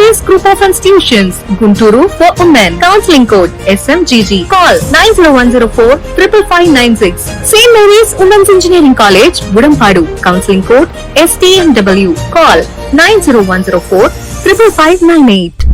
Serious Group of Institutions, Gunturu for Women. Counseling Code SMGG. Call 90104 55596. St. Mary's Women's Engineering College, Udampadu. Counseling Code STMW. Call 90104 55598.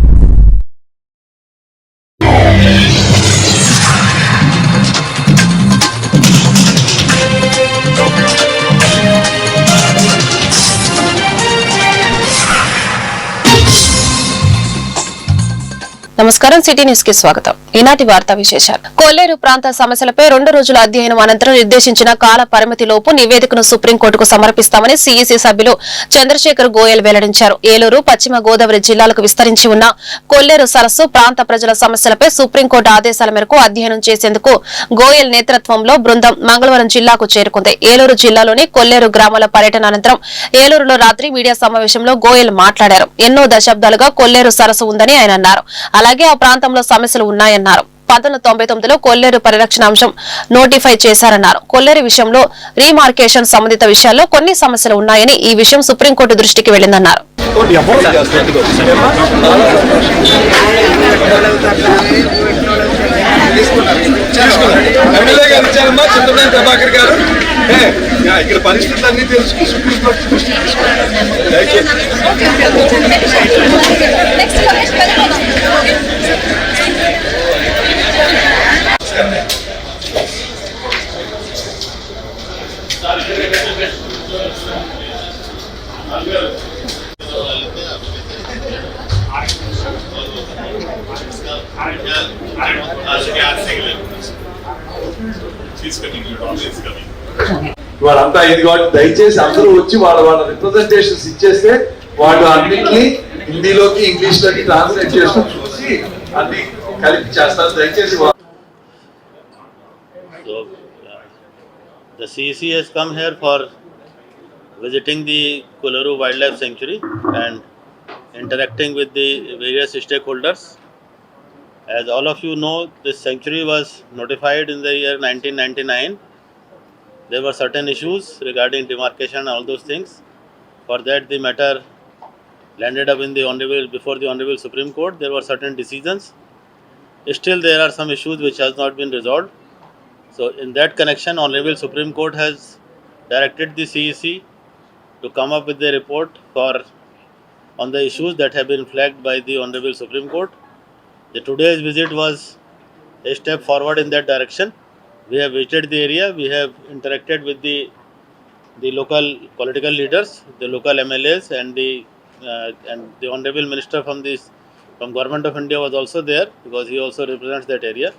నమస్కారం. City న్యూస్కి స్వాగతం. ఈనాటి వార్తా విశేషాలు. కొల్లేరు ప్రాంత సమస్యలపై రెండు రోజుల అధ్యయనం అనంతరం నిర్దేశించిన కాల పరిమితిలోపు నివేదికను సుప్రీంకోర్టుకు సమర్పిస్తామని సీఈసీ సభ్యులు చంద్రశేఖర్ గోయల్ వెల్లడించారు. ఏలూరు పశ్చిమ గోదావరి జిల్లాలకు విస్తరించి ఉన్న కొల్లేరు సరస్సు ప్రాంత ప్రజల సమస్యలపై సుప్రీంకోర్టు ఆదేశాల మేరకు అధ్యయనం చేసేందుకు గోయల్ నేతృత్వంలో బృందం మంగళవారం జిల్లాకు చేరుకుంది. ఏలూరు జిల్లాలోని కొల్లేరు గ్రామాల పర్యటన అనంతరం ఏలూరులో రాత్రి మీడియా సమావేశంలో గోయల్ మాట్లాడారు. ఎన్నో దశాబ్దాలుగా కొల్లేరు సరస్సు ఉందని ఆయన అన్నారు. అలాగే ఆ ప్రాంతంలో సమస్యలు ఉన్నాయన్నారు. పంతొమ్మిది తొంభై తొమ్మిదిలో కొల్లేరు పరిరక్షణ అంశం నోటిఫై చేశారన్నారు. కొల్లేరు విషయంలో రీమార్కేషన్ సంబంధిత విషయాల్లో కొన్ని సమస్యలు ఉన్నాయని ఈ విషయం సుప్రీంకోర్టు దృష్టికి వెళ్ళిందన్నారు ఎమ్మెల్యే గారు ఇచ్చారమ్మా చింతమనేని ప్రభాకర్ గారు ఏ, యా, ఇక్కడ పరిస్థితులు అన్ని తెలుసుకుని సుప్రీంకోర్టు దృష్టికి తీసుకోండి దయచేసి వాళ్ళంతా ఇది కాబట్టి దయచేసి అందరూ వచ్చి వాళ్ళ వాళ్ళ రిప్రజెంటేషన్స్ ఇచ్చేస్తే వాళ్ళు అన్నింటినీ హిందీలోకి ఇంగ్లీష్లోకి ట్రాన్స్లేట్ చేసుకుని చూసి అన్ని కలిపి చేస్తారు దయచేసి the CEC has come here for visiting the Kularu Wildlife Sanctuary and interacting with the various stakeholders. As all of you know, this sanctuary was notified in the year 1999. There were certain issues regarding demarcation and all those things. For that, the matter landed up in the honorable before the honorable Supreme Court. There were certain decisions. Still, there are some issues which has not been resolved. So, in that connection, Honorable Supreme Court has directed the CEC to come up with a report for on the issues that have been flagged by the Honorable Supreme Court. The today's visit was a step forward in that direction. We have visited the area. We have interacted with the the local political leaders, the local MLAs, and the uh, and the Honorable Minister from this from Government of India was also there because he also represents that area.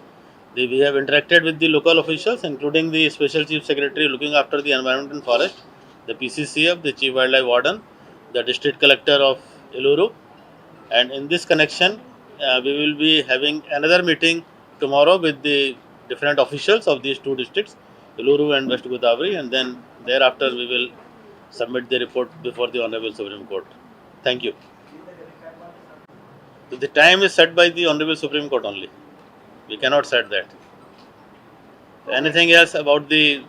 The, we have interacted with the local officials, including the Special Chief Secretary looking after the environment and forest, the PCCF, the Chief Wildlife Warden, the District Collector of Eluru. And in this connection, uh, we will be having another meeting tomorrow with the different officials of these two districts, Eluru and West Godavari, and then thereafter we will submit the report before the Honorable Supreme Court. Thank you. The time is set by the Honorable Supreme Court only. We cannot set that. Anything else about the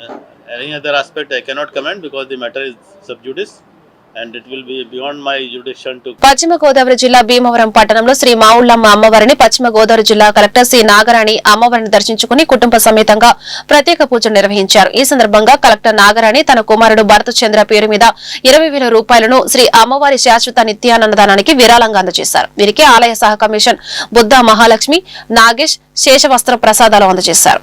uh, any other aspect I cannot comment because the matter is sub judice పశ్చిమ గోదావరి జిల్లా భీమవరం పట్టణంలో శ్రీ మావుళ్ళమ్మ అమ్మవారిని పశ్చిమ గోదావరి జిల్లా collector Shri Nagarani అమ్మవారిని దర్శించుకుని కుటుంబ సమేతంగా ప్రత్యేక పూజలు నిర్వహించారు. ఈ సందర్భంగా కలెక్టర్ నాగరాణి తన కుమారుడు భరత చంద్ర పేరు మీద ఇరవై వేల రూపాయలను శ్రీ అమ్మవారి శాశ్వత నిత్యానందానానికి విరాళంగా అందజేశారు. వీరికి ఆలయ సహ కమిషన్ బుద్ధ మహాలక్ష్మి నాగేష్ శేషవస్త్ర ప్రసాదాలు అందజేశారు.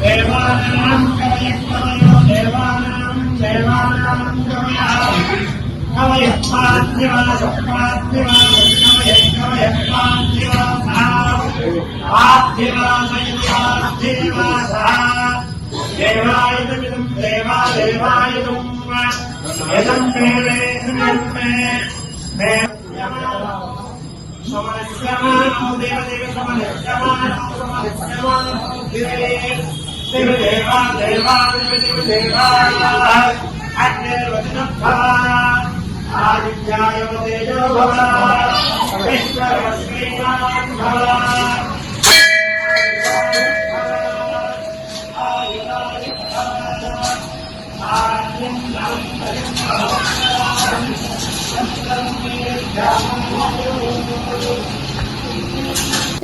దేవానాం కవయక్కవయో దేవానాం దేవానాం కవయః దేవాయుధమిదం సమరస్యమానో దేవదేవ సమరస్యమానో సమరస్యమానో దివే దేవా దేవ దేవా అగ్నిర్వచనః ఆదిత్యాయ తేజో భవ విశ్వర శ్రీమాన్ భవ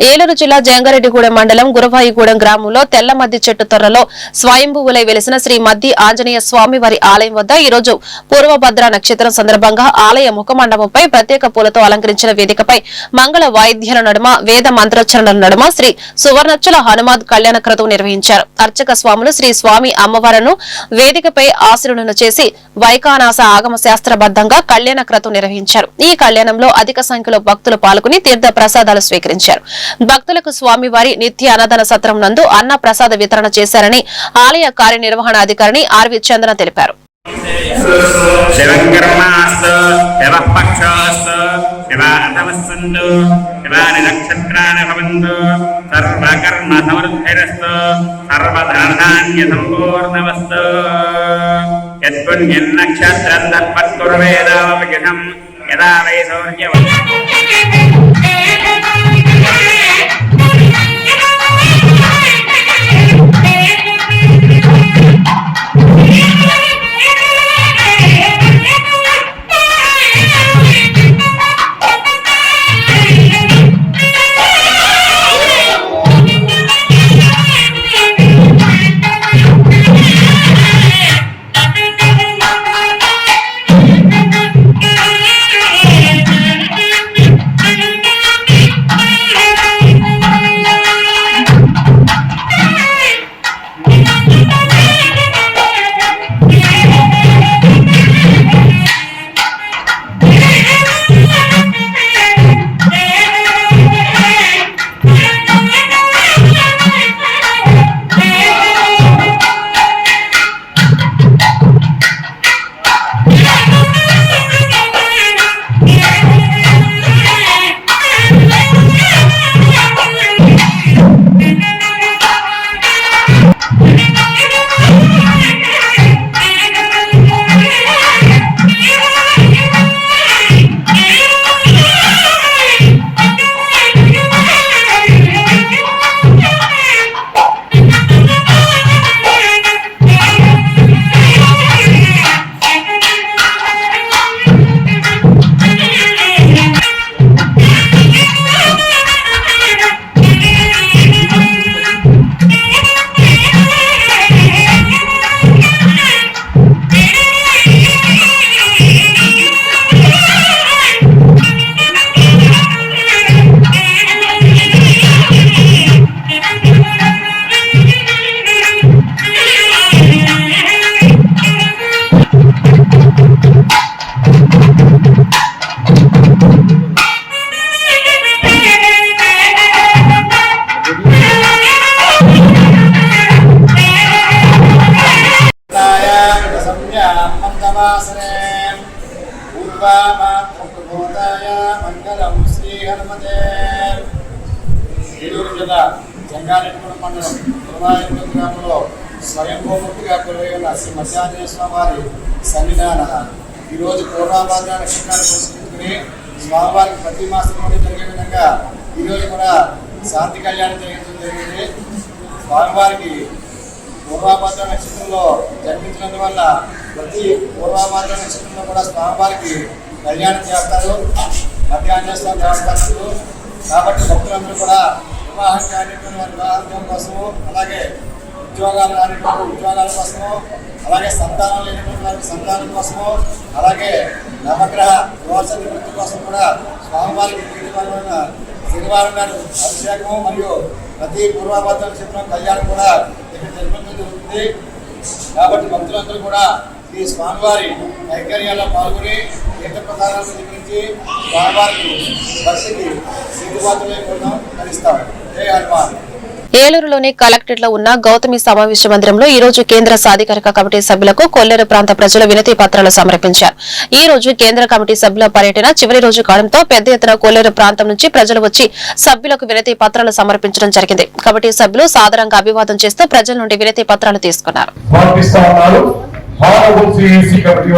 ఏలూరు జిల్లా జంగారెడ్డిగూడెం మండలం గురవాయిగూడెం గ్రామంలో తెల్ల మద్ది చెట్టు తొర్రలో స్వయంభువులై వెలిసిన శ్రీ మద్ది ఆంజనేయ స్వామి వారి ఆలయం వద్ద ఈ రోజు పూర్వభద్ర నక్షత్రం సందర్భంగా ఆలయ ముఖమండపంపై ప్రత్యేక పూలతో అలంకరించిన వేదికపై మంగళ వాయిద్యాల నడుమ వేద మంత్రోచ్చరణల నడుమ శ్రీ సువర్ణచ్చుల హనుమాద్ కళ్యాణ క్రతువు నిర్వహించారు. అర్చక స్వాములు శ్రీ స్వామి అమ్మవారను వేదికపై ఆశీర్వదన చేసి వైకానాస ఆగమ శాస్త్రబద్ధంగా కళ్యాణ క్రతువు నిర్వహించారు. ఈ కళ్యాణంలో అధిక సంఖ్యలో భక్తులు పాల్గొని తీర్థ ప్రసాదాలు స్వీకరించారు. భక్తులకు స్వామివారి నిత్య అన్నదాన సత్రం నందు అన్న ప్రసాద వితరణ చేశారని ఆలయ కార్యనిర్వహణాధికారిని ఆర్వి చంద్ర తెలిపారు. శివకర్మాస్తు శివపక్షోస్తు వై శివాని శ్రీ మధ్యాహ్న స్వామి వారి సన్నిధాన ఈరోజు పూర్వాభాద్ర నక్షత్రాన్ని పురస్కరించుకుని స్వామివారికి ప్రతి మాసంలోనే జరిగే విధంగా ఈరోజు కూడా శాంతి కళ్యాణం జరిగించడం జరిగింది. స్వామివారికి పూర్వాభాద్ర నక్షత్రంలో జన్మించినందువల్ల ప్రతి పూర్వాభాద్ర నక్షత్రంలో కూడా స్వామివారికి కళ్యాణం చేస్తారు మధ్యాహ్న స్వామి దేవస్థానంలో కాబట్టి భక్తులందరూ కూడా వివాహం కార్యక్రమం వివాహం కోసము అలాగే ఉద్యోగాలు రానిటువంటి ఉద్యోగాల కోసము అలాగే సంతానం లేనటువంటి వారికి సంతానం కోసము అలాగే నవగ్రహ రోజు నివృత్తి కోసం కూడా స్వామివారికి శనివారం నాడు అభిషేకము మరియు ప్రతి పూర్వాభద్ర చిత్రం కళ్యాణం కూడా ఇక్కడ జరగడం జరుగుతుంది. కాబట్టి భక్తులందరూ కూడా ఈ స్వామివారి కైకర్యాల్లో పాల్గొని తీర్థ ప్రసాదాలను స్వీకరించి స్వామివారికి భక్తికి సిద్ధుబాతులై ఉండడం కలిస్తాం జై హనుమాన్. ఏలూరులోని కలెక్టరేట్లో ఉన్న గౌతమి సమావేశ మందిరంలో ఈ రోజు కేంద్ర సాధికారిక కమిటీ సభ్యులకు కొల్లేరు ప్రాంత ప్రజలు వినతి పత్రాలు సమర్పించారు ఈ రోజు కేంద్ర కమిటీ సభ్యుల పర్యటన చివరి రోజు కావడంతో పెద్ద ఎత్తున కొల్లేరు ప్రాంతం నుంచి ప్రజలు వచ్చి సభ్యులకు వినతి పత్రాలు సమర్పించడం జరిగింది కమిటీ సభ్యులు సాదరంగా అభివాదం చేస్తూ ప్రజల నుండి వినతి పత్రాలు తీసుకున్నారు సమర్పిస్తా ఉన్నారు హానరబుల్ సిఇసి కమిటీ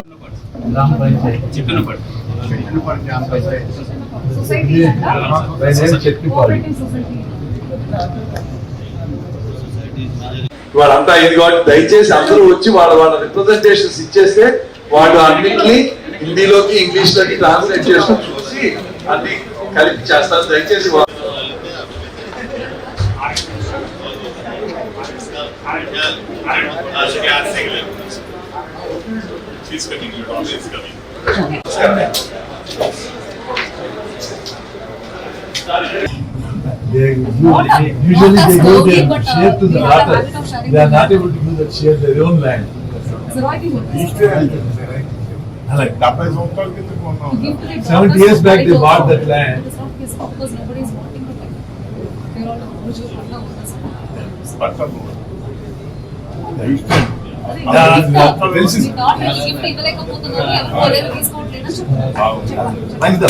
వాళ్ళంతా ఇది కాబట్టి దయచేసి అందరూ వచ్చి వాళ్ళ వాళ్ళ రిప్రజెంటేషన్స్ ఇచ్చేస్తే వాళ్ళు అన్నింటినీ హిందీలోకి ఇంగ్లీష్లోకి ట్రాన్స్లేట్ చేసుకుని చూసి అన్ని కలిపి చేస్తారు. దయచేసి వా- They usually, usually they go there and share to the daughter. They are not able to do that, share their own land. Like, డెబ్బై సంవత్సరాల కింద కొన్నాం Seventy years back they bought that land. పట్టణం తెలిసింది. మంచిదా?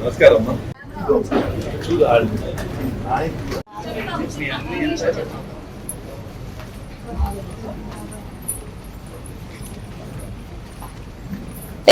నమస్కారం అమ్మా. చూడు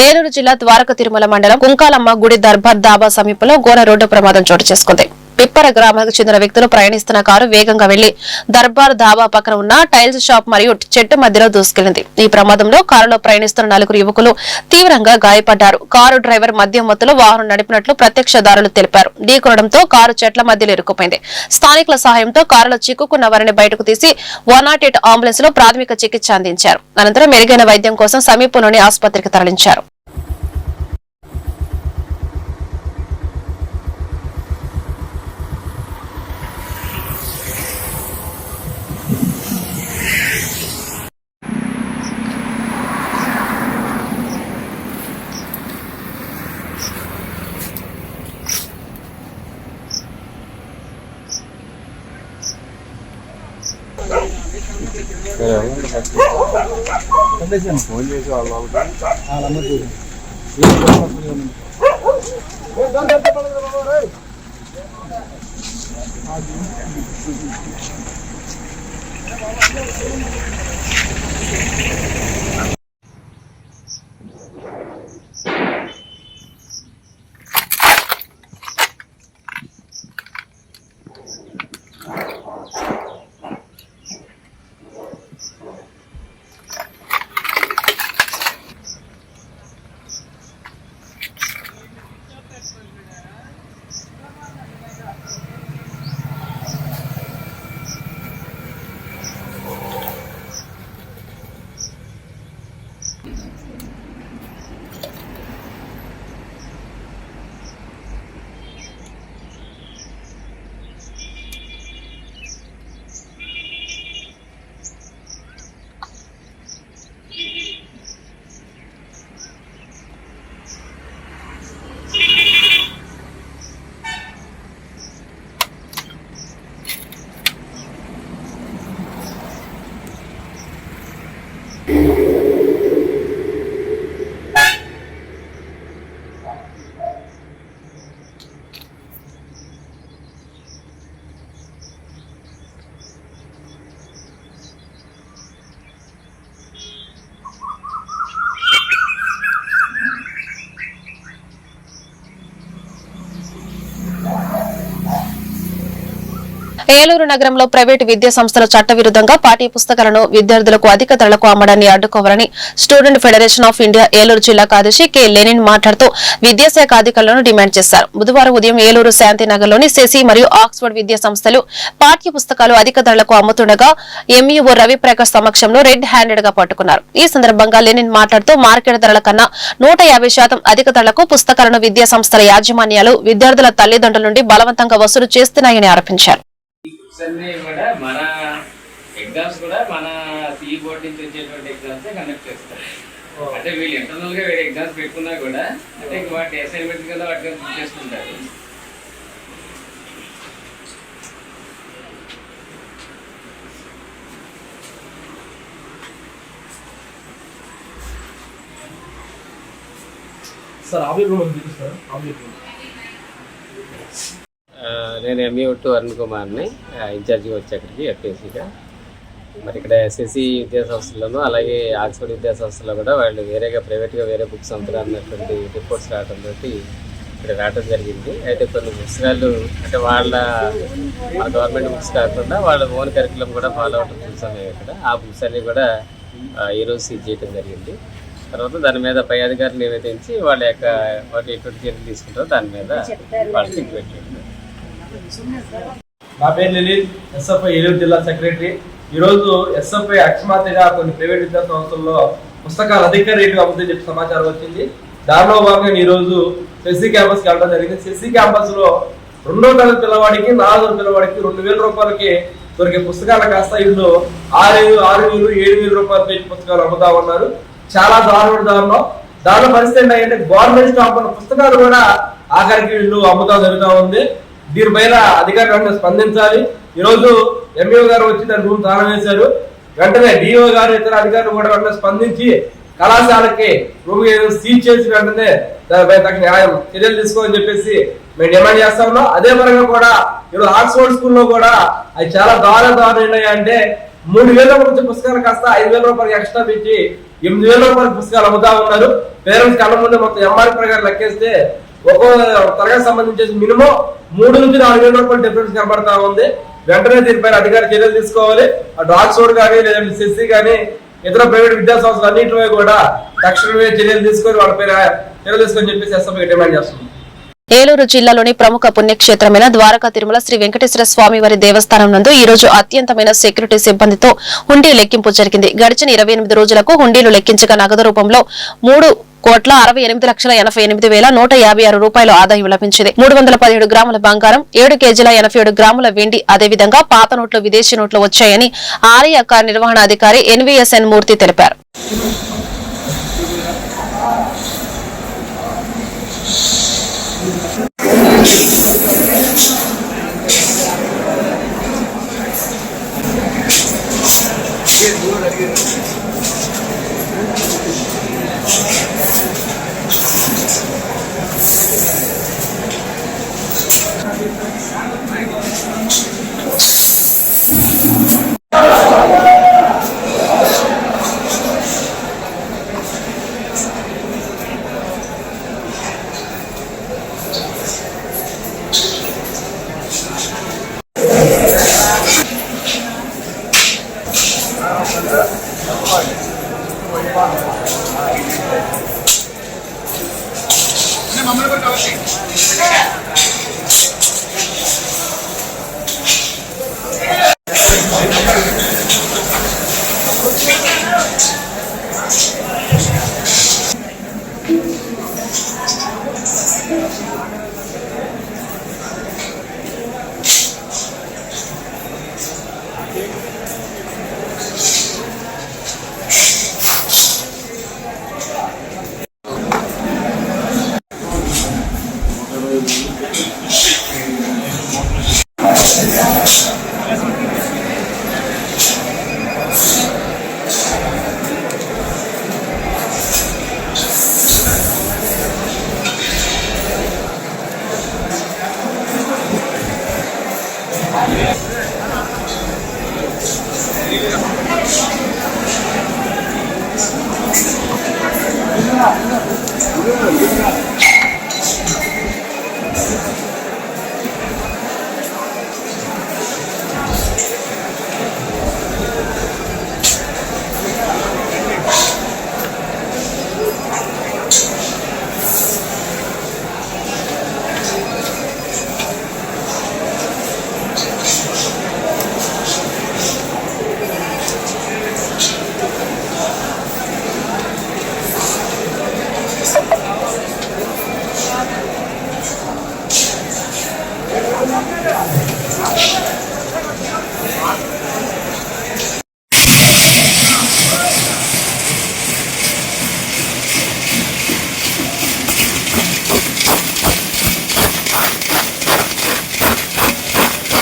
ఏలూరు జిల్లా ద్వారక తిరుమల మండలం కుంకాలమ్మ గుడి దర్బార్ దాబా సమీపంలో ఘోర రోడ్డు ప్రమాదం చోటు చేసుకుంది. పిప్పర గ్రామానికి చెందిన వ్యక్తులు ప్రయాణిస్తున్న కారు వేగంగా వెళ్ళి దర్బార్ దాబా పక్కన ఉన్న టైల్స్ షాప్ మరియు చెట్టు మధ్యలో దూసుకెళ్ళింది ఈ ప్రమాదంలో కారులో ప్రయాణిస్తున్న నలుగురు యువకులు తీవ్రంగా గాయపడ్డారు. కారు డ్రైవర్ మద్యం మత్తులో వాహనం నడిపినట్లు ప్రత్యక్షదారులు తెలిపారు. ఢీకొనడంతో కారు చెట్ల మధ్యలో ఇరుక్కుపోయింది. స్థానికుల సహాయంతో కారులో చిక్కుకున్న వారిని బయటకు తీసి వన్ నాట్ ఎయిట్ అంబులెన్స్లో ప్రాథమిక చికిత్స అందించారు. అనంతరం మెరుగైన వైద్యం కోసం సమీపంలోని ఆసుపత్రికి తరలించారు. ఫోన్ చేసి వాళ్ళు వాళ్ళ ఏలూరు నగరంలో ప్రైవేటు విద్యా సంస్థల చట్టవిరుద్ధంగా పాఠ్య పుస్తకాలను విద్యార్థులకు అధిక ధరలకు అమ్మడాన్ని అడ్డుకోవాలని Student Federation of India Eluru జిల్లా కార్యదర్శి కె. లెనిన్ మాట్లాడుతూ విద్యాశాఖ అధికారులను డిమాండ్ చేశారు. బుధవారం ఉదయం ఏలూరు శాంతినగర్లోని సెసి మరియు ఆక్స్ఫర్డ్ విద్యా సంస్థలు పాఠ్య పుస్తకాలు అధిక ధరలకు అమ్ముతుండగా ఎంఈఓ రవిప్రకాష్ సమక్షంలో రెడ్ హ్యాండెడ్గా పట్టుకున్నారు. ఈ సందర్భంగా లెనిన్ మాట్లాడుతూ మార్కెట్ ధరల కన్నా నూట యాభై శాతం అధిక ధరలకు పుస్తకాలను విద్యా సంస్థల యాజమాన్యాలు విద్యార్థుల తల్లిదండ్రుల నుండి బలవంతంగా వసూలు చేస్తున్నాయని ఆరోపించారు. బుక్స్ అన్ని కూడా మన ఎగ్జామ్స్ కూడా మన సిఈ బోర్డ్ నుంచి వచ్చేటువంటి ఎగ్జామ్స్ కండక్ట్ చేస్తారు. అంటే వీళ్ళు ఇంటర్నల్గా వేరే ఎగ్జామ్స్ పెట్టుకున్నా కూడా అంటే వాటి అసైన్మెంట్ కింద వాటికి బుక్ చేసుకుంటారు సార్ ఆవిర్ రూమ్ ఆ, నేను ఎంఈ ఒట్టు అరుణ్ కుమార్ని ఆ, ఇన్ఛార్జిగా వచ్చి అక్కడికి ఎఫ్ఏసీగా. మరి ఇక్కడ ఎస్ఎస్సి విద్యాసంస్థల్లోనూ అలాగే ఆక్స్ఫర్డ్ విద్యాసంస్థలో కూడా వాళ్ళు వేరేగా ప్రైవేట్గా వేరే బుక్స్ అమ్ముతారన్నటువంటి రిపోర్ట్స్ రావడంతో ఇక్కడ రావడం జరిగింది. అయితే కొన్ని పుస్తకాలు అంటే వాళ్ళ మన గవర్నమెంట్ బుక్స్ కాకుండా వాళ్ళ ఓన్ కరికులం కూడా ఫాలో అవటం చూసాం ఇక్కడ. ఆ బుక్స్ అన్నీ కూడా ఈరోజు సీజ్ చేయడం జరిగింది. తర్వాత దాని మీద పై అధికారులు నివేదించి వాళ్ళ యొక్క వాటి ఎటువంటి చర్యలు తీసుకుంటారో దాని మీద వాళ్ళు పెట్టారు నా పేరు లలిత్ ఎస్ఎఫ్ఐ ఏలూరు జిల్లా సెక్రటరీ. ఈరోజు ఎస్ఎఫ్ఐ అకస్మాత్తుగా కొన్ని ప్రైవేట్ విద్యా సంస్థల్లో పుస్తకాలు అధిక రేటు అమ్ముతుందని చెప్పి సమాచారం వచ్చింది. దానిలో భాగంగా ఈరోజు శశి క్యాంపస్కి వెళ్ళడం జరిగింది. శశి క్యాంపస్లో రెండో తరగతి పిల్లవాడికి నాలుగో పిల్లవాడికి రెండు వేల రూపాయలకి దొరికే పుస్తకాల కాస్త వీళ్ళు ఆరు ఆరు వేలు ఏడు వేల రూపాయల పేజీ పుస్తకాలు అమ్ముతా ఉన్నారు. చాలా దారుణ దారుణం. దానిలో పరిస్థితి ఏంటంటే గవర్నమెంట్ స్టాప్ ఉన్న పుస్తకాలు కూడా ఆఖరికి వీళ్ళు అమ్ముతా జరుగుతూ ఉంది. దీనిపైన అధికారులు వెంటనే స్పందించాలి. ఈరోజు ఎంఈఓ గారు వచ్చి దాని రూమ్ తాళం వేశారు వెంటనే డిఓ గారు ఇతర అధికారులు కూడా వెంటనే స్పందించి కళాశాలకి రూమ్ సీజ్ చేసి వెంటనే దానిపై తగిన న్యాయం చర్యలు తీసుకోమని చెప్పేసి మేము డిమాండ్ చేస్తా ఉన్నాం. అదే పరంగా కూడా ఈరోజు ఆక్స్ఫోర్డ్ స్కూల్లో కూడా అది చాలా దారుణ దారుణ ఏంటంటే అంటే మూడు వేల రూపాయల పుస్తకాలు కాస్త ఐదు వేల రూపాయలు ఎక్స్ట్రా పెట్టి ఎనిమిది వేల రూపాయల పుస్తకాలు అమ్ముతా ఉన్నారు. పేరెంట్స్ కళ్ళ ముందు మొత్తం ఎంఆర్ ప్రకారం లెక్కేస్తే ఒక్కో తరగతి సంబంధించి మినిమం మూడు నుంచి నాలుగు వేల రూపాయలు డిఫరెన్స్ కనబడతా ఉంది. వెంటనే దీనిపైన అధికార చర్యలు తీసుకోవాలి. అటు ఆక్స్ఫోర్డ్ కానీ లేదంటే సిసి కానీ ఇతర ప్రైవేట్ విద్యా సంస్థలు అన్నింటిలో కూడా తక్షణమే చర్యలు తీసుకొని వాళ్ళపైన చర్యలు తీసుకొని చెప్పేసి ఎస్ఎంఐ డిమాండ్ చేస్తుంది ఏలూరు జిల్లాలోని ప్రముఖ పుణ్యక్షేత్రమైన ద్వారకా తిరుమల శ్రీ వెంకటేశ్వర స్వామి వారి దేవస్థానం నందు ఈ రోజు అత్యంతమైన సెక్యూరిటీ సిబ్బందితో హుండీ లెక్కింపు జరిగింది. గడిచిన ఇరవై ఎనిమిది రోజులకు హుండీలు లెక్కించగా నగదు రూపంలో మూడు కోట్ల అరవై ఎనిమిది లక్షల ఎనభై ఎనిమిది వేల నూట యాభై ఆరు రూపాయల ఆదాయం లభించింది. మూడు వందల పదిహేడు గ్రాముల బంగారం ఏడు కేజీల ఎనభై ఏడు గ్రాముల వెండి అదేవిధంగా పాత నోట్లు విదేశీ నోట్లు వచ్చాయని ఆలయ కార్యనిర్వహణ అధికారి ఎన్వీఎస్ఎన్ మూర్తి తెలిపారు.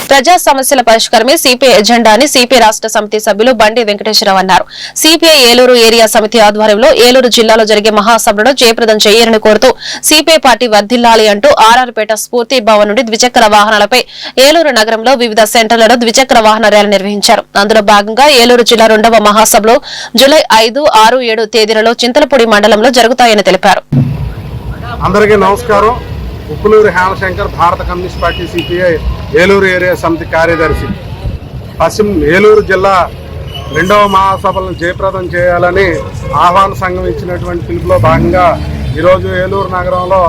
ప్రజా సమస్యల పరిష్కారమే సిపిఐ ఎజెండా అని సిపిఐ రాష్ట్ర సమితి సభ్యులు బండి వెంకటేశ్వరరావు అన్నారు. సిపిఐ ఏలూరు ఏరియా సమితి ఆధ్వర్యంలో ఏలూరు జిల్లాలో జరిగే మహాసభలను జయప్రదం చేయాలని కోరుతూ సిపిఐ పార్టీ వర్ధిల్లాలి అంటూ ఆర్ఆర్పేట స్ఫూర్తి భవన్ నుండి ద్విచక్ర వాహనాలపై ఏలూరు నగరంలో వివిధ సెంటర్లలో ద్విచక్ర వాహన ర్యాలీ నిర్వహించారు. అందులో భాగంగా ఏలూరు జిల్లా రెండవ మహాసభలో జూలై ఐదు ఆరు ఏడు తేదీలలో చింతలపూడి మండలంలో జరుగుతాయని తెలిపారు. అందరికీ నమస్కారం. ఉప్పులూరు హేమశంకర్ భారత communist party CPI Eluru area సమితి కార్యదర్శి. పశ్చిమ ఏలూరు జిల్లా రెండవ మహాసభలను జయప్రదం చేయాలని ఆహ్వాన సంఘం ఇచ్చినటువంటి పిలుపులో భాగంగా ఈరోజు ఏలూరు నగరంలో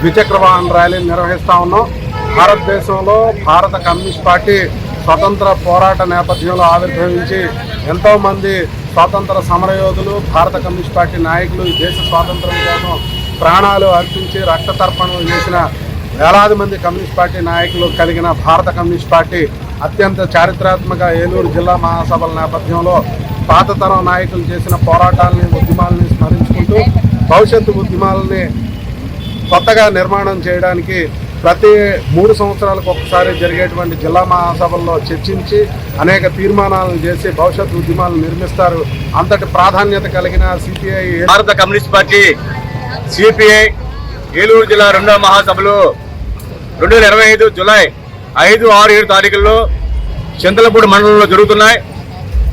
ద్విచక్ర వాహన ర్యాలీని నిర్వహిస్తా ఉన్నాం. భారతదేశంలో భారత కమ్యూనిస్ట్ పార్టీ స్వతంత్ర పోరాట నేపథ్యంలో ఆవిర్భవించి ఎంతోమంది స్వాతంత్ర సమరయోధులు భారత కమ్యూనిస్ట్ పార్టీ నాయకులు ఈ దేశ స్వాతంత్రం కోసం ప్రాణాలు అర్పించి రక్త తర్పణం చేసిన వేలాది మంది కమ్యూనిస్ట్ పార్టీ నాయకులు కలిగిన భారత కమ్యూనిస్ట్ పార్టీ అత్యంత చారిత్రాత్మక ఏలూరు జిల్లా మహాసభల నేపథ్యంలో పాతతరం నాయకులు చేసిన పోరాటాలని ఉద్యమాలని స్మరించుకుంటూ భవిష్యత్తు ఉద్యమాలని కొత్తగా నిర్మాణం చేయడానికి ప్రతి మూడు సంవత్సరాలకు ఒకసారి జరిగేటువంటి జిల్లా మహాసభల్లో చర్చించి అనేక తీర్మానాలను చేసి భవిష్యత్ ఉద్యమాలను నిర్మిస్తారు. అంతటి ప్రాధాన్యత కలిగిన సిపిఐ భారత కమ్యూనిస్ట్ పార్టీ సిపిఐ ఏలూరు జిల్లా రెండవ మహాసభలు రెండు వేల ఇరవై ఐదు జులై ఐదు ఆరు ఏడు తారీఖుల్లో చింతలపూడి మండలంలో జరుగుతున్నాయి.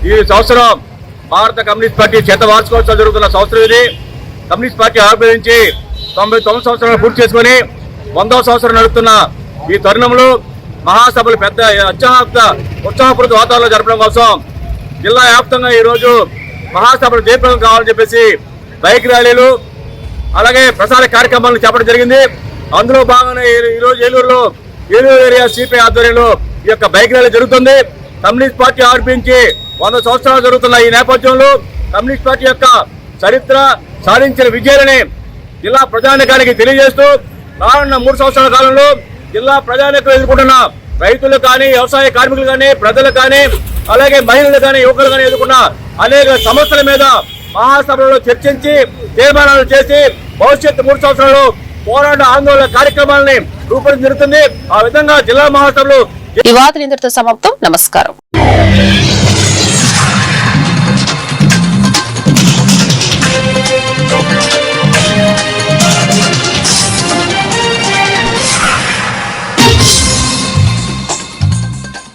ఈ సంవత్సరం భారత కమ్యూనిస్ట్ పార్టీ శత వార్షికోత్సవం జరుగుతున్న సంవత్సరం ఇది. కమ్యూనిస్ట్ పార్టీ ఆవిర్భవించి తొంభై తొమ్మిది సంవత్సరాలు పూర్తి చేసుకుని వందవ సంవత్సరం నడుపుతున్న ఈ తరుణంలో మహాసభలు పెద్ద అత్యాహత ఉత్సాహపూరిత వాతావరణంలో జరపడం కోసం జిల్లా వ్యాప్తంగా ఈరోజు మహాసభలు దీపం కావాలని చెప్పేసి బైక్ ర్యాలీలు అలాగే ప్రసార కార్యక్రమాలను చేపట్టడం జరిగింది. అందులో భాగంగా ఈరోజు ఏలూరులో ఏలూరు ఏరియా సిపిఐ ఆధ్వర్యంలో ఈ యొక్క బైక్ ర్యాలీ జరుగుతుంది. కమ్యూనిస్ట్ పార్టీ ఆర్పించి వంద సంవత్సరాలు జరుగుతున్న ఈ నేపథ్యంలో కమ్యూనిస్ట్ పార్టీ యొక్క చరిత్ర సాధించిన విజయాలని జిల్లా ప్రజానికానికి తెలియజేస్తూ రానున్న మూడు సంవత్సరాల కాలంలో జిల్లా ప్రజానికం ఎదుర్కొంటున్న రైతులు కానీ వ్యవసాయ కార్మికులు కానీ ప్రజలు కానీ అలాగే మహిళలు కానీ యువకులు కానీ ఎదుర్కొన్న అనేక సమస్యల మీద మహాసభలో చర్చించి తీర్మానాలు చేసి భవిష్యత్తు మూడు సంవత్సరాలు పోరాట ఆందోళన కార్యక్రమాలని రూపొందిస్తుంది ఆ విధంగా జిల్లా మహాసభలు ఈ వార్తలు ఇంతటితో సమాప్తం. నమస్కారం.